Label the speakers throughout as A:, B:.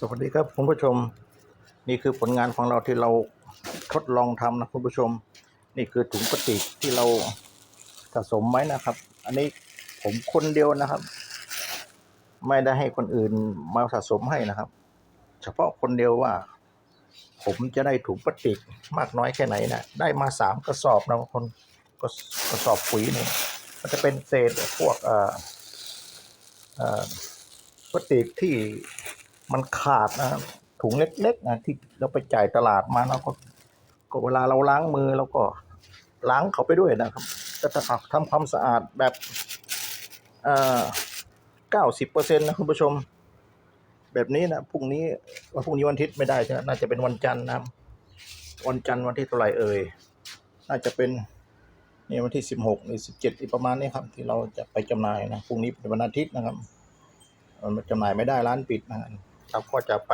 A: สวัสดีครับคุณผู้ชม นี่คือผลงานของเราที่เราทดลองทำนะคุณผู้ชม นี่คือถุงพลาสติกที่เราสะสมไว้นะครับ อันนี้ผมคนเดียวนะครับ ไม่ได้ให้คนอื่นมาสะสมให้นะครับ เฉพาะคนเดียวว่า ผมจะได้ถุงพลาสติกมากน้อยแค่ไหนนะได้มาสามกระสอบนะคนกระกระสอบปุ๋ยนี่มันจะเป็นเศษพวกเอ่อเอ่อพลาสติกที่ มันขาดนะถุงเล็กๆนะที่เราไปจ่ายตลาดมาแล้วก็ก็เวลาเราล้างมือเราก็ล้างเขาไปด้วยนะครับก็จะทำความสะอาดแบบเอ่อเก้าสิบเปอร์เซ็นต์นะคุณผู้ชม แบบนี้นะพรุ่งนี้วันพรุ่งนี้วันอาทิตย์ไม่ได้ใช่ไหมน่าจะเป็นวันจันทร์นะครับวันจันทร์วันที่เท่าไหร่เอ่ยน่าจะเป็นนี่วันที่สิบหกหรือสิบเจ็ดประมาณนี้ครับ ที่เราจะไปจำหน่ายนะพรุ่งนี้เป็นวันอาทิตย์นะครับมันจำหน่ายไม่ได้ร้านปิดนะ ครับเราก็จะไป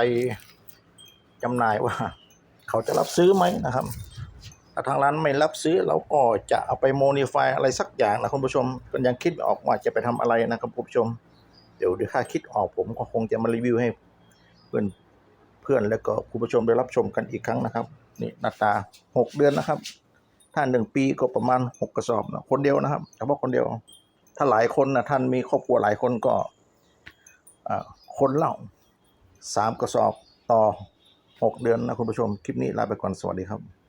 A: จำหน่ายว่า เขาจะรับซื้อไหมนะครับ ถ้าทางร้านไม่รับซื้อเราก็จะเอาไปโมดิฟายอะไรสักอย่างนะคุณผู้ชมก็ยังคิดไม่ออกว่าจะไปทำอะไรนะครับคุณผู้ชม เดี๋ยวเดี๋ยวถ้าคิดออกผมก็คงจะมารีวิวให้เพื่อนเพื่อนแล้วก็คุณผู้ชมได้รับชมกันอีกครั้งนะครับ นี่หน้าตาหกเดือนนะครับ ถ้าหนึ่งปีก็ประมาณหกกระสอบนะคนเดียวนะครับเฉพาะคนเดียว ถ้าหลายคนนะท่านมีครอบครัวหลายคนก็คนเล่า สามกระสอบต่อหกเดือนนะคุณผู้ชม คลิปนี้ลาไปก่อนสวัสดีครับ